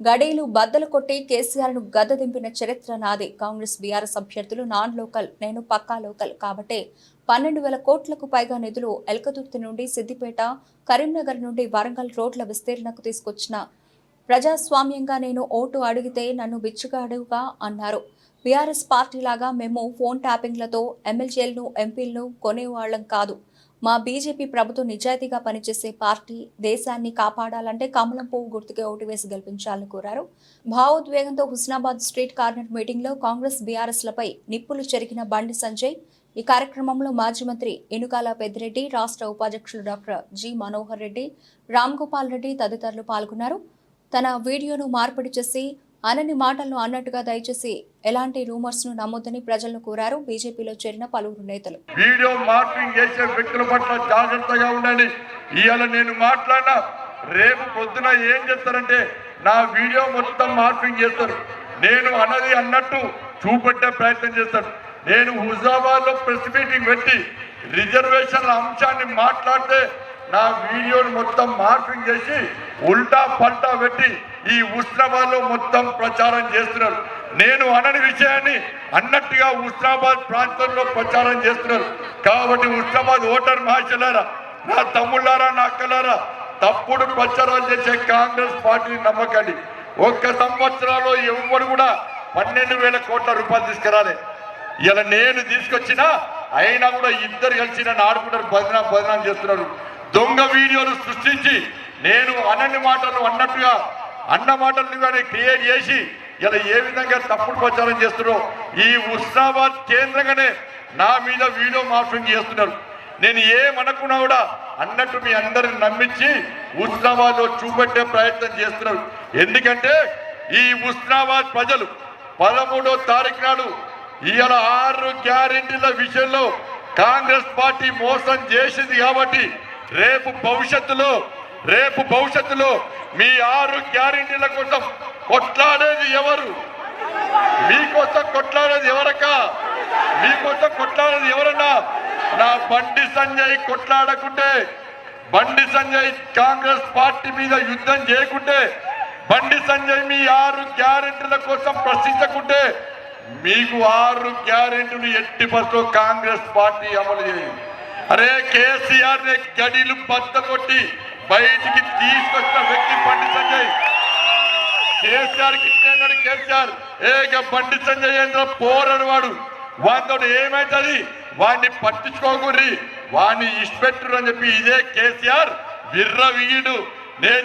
గడీలు బద్దలు కొట్టి కేసీఆర్ను గద్ద దింపిన చరిత్ర నాది. కాంగ్రెస్ బీఆర్ఎస్ అభ్యర్థులు నాన్ లోకల్ నేను పక్కా లోకల్ కాబట్టే పన్నెండు వేల కోట్లకు పైగా నిధులు ఎల్కతుర్తి నుండి సిద్దిపేట కరీంనగర్ నుండి వరంగల్ రోడ్ల విస్తీర్ణకు తీసుకొచ్చిన ప్రజాస్వామ్యంగా నేను ఓటు అడిగితే నన్ను బిచ్చుగాడుగా అన్నారు. బీఆర్ఎస్ పార్టీ లాగా మేము ఫోన్ ట్యాపింగ్లతో ఎమ్మెల్యేలను ఎంపీలను కొనేవాళ్ళం కాదు. మా బీజేపీ ప్రభుత్వం నిజాయితీగా పనిచేసే పార్టీ దేశాన్ని కాపాడాలంటే కమలం పువ్వు గుర్తుకే ఓటు వేసి గెలిపించాలని కోరారు. భావోద్వేగంతో హుస్నాబాద్ స్ట్రీట్ కార్నర్ మీటింగ్లో కాంగ్రెస్ బీఆర్ఎస్లపై నిప్పులు చెరిగిన బండి సంజయ్ ఈ కార్యక్రమంలో మాజీ మంత్రి ఎనుకాల పెద్దిరెడ్డి రాష్ట్ర ఉపాధ్యక్షులు డాక్టర్ జి మనోహర్ రెడ్డి రామ్ గోపాల్ రెడ్డి తదితరులు పాల్గొన్నారు. తన వీడియోను మార్పిడి చేసి అనని మాటలను అన్నట్టుగా దయచేసి ఎలాంటి రూమర్స్ను నమ్మొద్దని ప్రజలను కోరారు. బీజేపీలో చేరిన పలువురు నేతలు. వీడియో మార్పింగ్ చేసే వ్యక్తుల పట్ల జాగ్రత్తగా ఉండండి. ఇవాళ నేను మాట్లాడినా రేపు పొద్దున ఏం చేస్తారంటే నా వీడియో మొత్తం మార్పింగ్ చేస్తారు. నేను అన్నది అన్నట్టు చూపెట్టే ప్రయత్నం చేస్తాను నేను హుజాబాద్లో ప్రెస్ మీటింగ్ పెట్టి రిజర్వేషన్ల అంశాన్ని మాట్లాడితే నా వీడియోను మొత్తం మార్పింగ్ చేసి ఉల్టా పల్టా పెట్టి ఈ ఉస్నాబాద్లో మొత్తం ప్రచారం చేస్తున్నారు. నేను అనని విషయాన్ని అన్నట్టుగా ఉస్నాబాద్ ప్రాంతంలో ప్రచారం చేస్తున్నారు. కాబట్టి ఉస్నాబాద్ ఓటర్ మహాశలారా నా తమ్ముళ్ళారా నా అక్కలారా తప్పుడు ప్రచారాలు చేసే కాంగ్రెస్ పార్టీని నమ్మకండి. ఒక్క సంవత్సరాల్లో ఎవరు కూడా పన్నెండు వేల కోట్ల రూపాయలు తీసుకురాలే. ఇలా నేను తీసుకొచ్చినా అయినా కూడా ఇద్దరు కలిసి నన్ను ఆడుకుంటారు బదనా బదనాం చేస్తున్నారు. దొంగ వీడియోలు సృష్టించి నేను అనని మాటలు అన్నట్టుగా అన్న మాటలు కానీ క్రియేట్ చేసి ఇలా ఏ విధంగా తప్పుడు ప్రచారం చేస్తున్నారో ఈ ఉస్నాబాద్ కేంద్రంగానే నా మీద వీడియో మార్పింగ్ చేస్తున్నారు. నేను ఏమనుకున్నా కూడా అన్నట్టు మీ అందరిని నమ్మించి ఉస్నాబాద్లో చూపెట్టే ప్రయత్నం చేస్తున్నారు. ఎందుకంటే ఈ ఉస్నాబాద్ ప్రజలు పదమూడో తారీఖు నాడు ఇవాళ ఆరు గ్యారెంటీల విషయంలో కాంగ్రెస్ పార్టీ మోసం చేసింది కాబట్టి రేపు భవిష్యత్తులో రేపు భవిష్యత్తులో మీ ఆరు గ్యారెంటీల కోసం కొట్లాడేది ఎవరు? మీకోసం కొట్లాడేది ఎవరక్క? మీకోసం కొట్లాడేది ఎవరన్నా? నా బండి సంజయ్ కొట్లాడకుంటే బండి సంజయ్ కాంగ్రెస్ పార్టీ మీద యుద్ధం చేయకుంటే బండి సంజయ్ మీ ఆరు గ్యారెంటీల కోసం ప్రశ్నించకుంటే మీకు ఆరు గ్యారెంటీలు ఎట్టి బస్సులో కాంగ్రెస్ పార్టీ అమలు చేయండి అరే కేసీఆర్ని గడిలు పచ్చ కొట్టి బయటికి తీసుకొచ్చిన వ్యక్తి బండి సంజయ్. కేసీఆర్ కిట్టేనాడు కేసీఆర్. ఏక బండి సంజయ్ ఏంద్ర పోరడు వాడు. వాడితో ఏమైతుంది? వాడిని పట్టించుకోకూరి వాడిని ఇష్టపెట్టురు అని చెప్పి ఇదే కేసీఆర్. విర్ర వీడు నేను